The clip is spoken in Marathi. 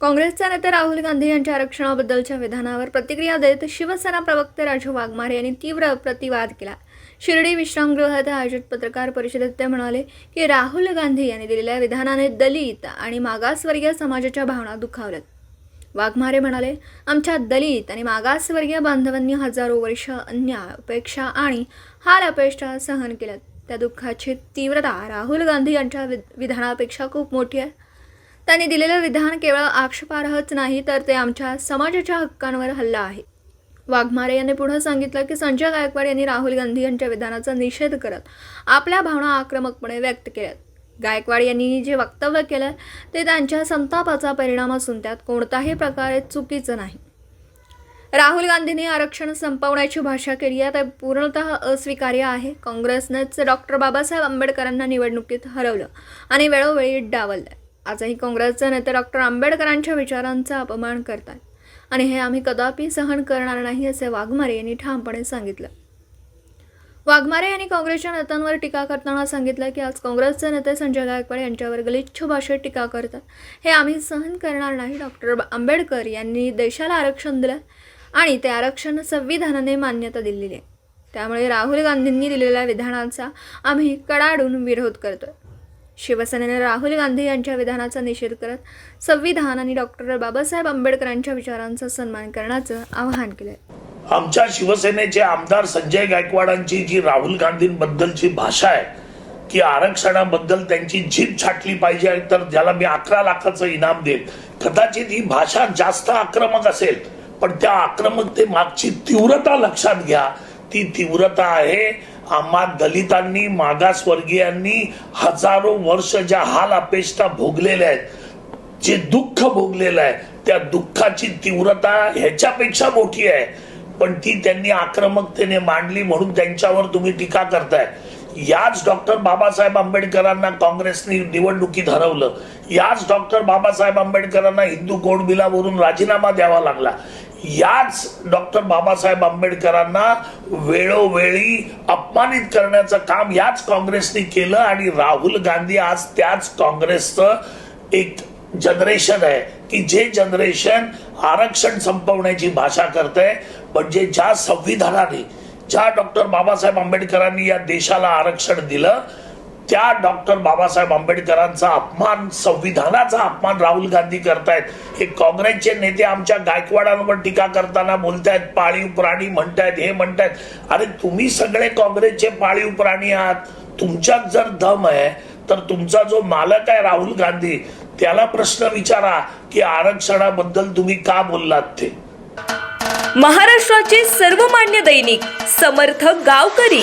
काँग्रेसचे नेते राहुल गांधी यांच्या आरक्षणाबद्दलच्या विधानावर प्रतिक्रिया देत शिवसेना प्रवक्ते राजू वाघमारे यांनी तीव्र प्रतिवाद केला. शिर्डी विश्रामगृहात आयोजित पत्रकार परिषदेत ते म्हणाले की राहुल गांधी यांनी दिलेल्या विधानाने दलित आणि मागासवर्गीय समाजाच्या भावना दुखावल्यात. वाघमारे म्हणाले आमच्या दलित आणि मागासवर्गीय बांधवांनी हजारो वर्ष अन्याय अपेक्षा आणि हाल अपेक्षा सहन केल्यात. त्या दुःखाची तीव्रता राहुल गांधी यांच्या विधानापेक्षा खूप मोठी आहे. त्यांनी दिलेलं विधान केवळ आक्षेपार्हच नाही तर ते आमच्या समाजाच्या हक्कांवर हल्ला आहे. वाघमारे यांनी पुढे सांगितलं की संजय गायकवाड यांनी राहुल गांधी यांच्या विधानाचा निषेध करत आपल्या भावना आक्रमकपणे व्यक्त केल्यात. गायकवाड यांनी जे वक्तव्य केलं ते त्यांच्या संतापाचा परिणाम असून त्यात कोणताही प्रकारे चुकीचं नाही. राहुल गांधींनी आरक्षण संपवण्याची भाषा केली आहे ते पूर्णतः अस्वीकार्य आहे. काँग्रेसनेच डॉक्टर बाबासाहेब आंबेडकरांना निवडणुकीत हरवलं आणि वेळोवेळी डावललं. आजही काँग्रेसचे नेते डॉक्टर आंबेडकरांच्या विचारांचा अपमान करतात. आणि हे आम्ही कदापि सहन करणार नाही असे वाघमारे यांनी ठामपणे सांगितलं. वाघमारे यांनी काँग्रेसच्या नेत्यांवर टीका करताना सांगितलं की आज काँग्रेसचे नेते संजय गायकवाड यांच्यावर गलिच्छ भाषेत टीका करतात. हे आम्ही सहन करणार नाही डॉक्टर आंबेडकर यांनी देशाला आरक्षण दिलं आणि ते आरक्षण संविधानाने मान्यता दिलेली आहे. त्यामुळे राहुल गांधींनी दिलेल्या विधानाचा आम्ही कडाडून विरोध करतोय. शिवसेनेने राहुल गांधी यांच्या विधानाचा निषेध करत संविधान आणि डॉक्टर बाबासाहेब आंबेडकरांच्या विचारांचा सन्मान करण्याचं आवाहन केलंय. आमच्या शिवसेनेचे आमदार संजय गायकवाडांची जी राहुल गांधींबद्दलची भाषा आहे की आरक्षणाबद्दल त्यांची जीभ छाटली पाहिजे तर ज्याला मी अकरा लाखाचं इनाम देईल. कदाचित ही भाषा जास्त आक्रमक असेल पण त्या आक्रमकते मागची तीव्रता लक्षात घ्या. ती तीव्रता आहे आम्हा दलितांनी मागासवर्गीयांनी हजारो वर्ष ज्या हाल अपेष्टा भोगलेल्या आहेत जे दुःख भोगलेलं आहे त्या दुःखाची तीव्रता ह्याच्यापेक्षा मोठी आहे. पण ती त्यांनी आक्रमकतेने मांडली म्हणून त्यांच्यावर तुम्ही टीका करताय. याच डॉक्टर बाबासाहेब आंबेडकरांना काँग्रेसने निवडणुकीत हरवलं याच डॉक्टर बाबासाहेब आंबेडकरांना हिंदू कोड बिलावरून राजीनामा द्यावा लागला. याच डॉक्टर बाबासाहेब आंबेडकरांना वेळोवेळी अपमानित करण्याचं काम याच काँग्रेसने केलं आणि राहुल गांधी आज त्याच काँग्रेसचं एक जनरेशन आहे की जे जनरेशन आरक्षण संपवण्याची भाषा करतंय म्हणजे ज्या संविधानाने ज्या डॉक्टर बाबासाहेब आंबेडकरांनी या देशाला आरक्षण दिलं त्या डॉक्टर बाबासाहेब आंबेडकरांचा अपमान संविधानाचा अपमान राहुल गांधी करतायत. हे काँग्रेसचे नेते आमच्या गायकवाडांवर टीका करताना बोलतायत पाळीव प्राणी म्हणतायत हे म्हणतायत. अरे तुम्ही सगळे काँग्रेसचे पाळीव प्राणी आहात. तुमच्यात जर दम आहे तर तुमचा जो मालक आहे राहुल गांधी त्याला प्रश्न विचारा की आरक्षणाबद्दल तुम्ही का बोललात ते. महाराष्ट्राचे सर्वमान्य दैनिक समर्थ गावकरी.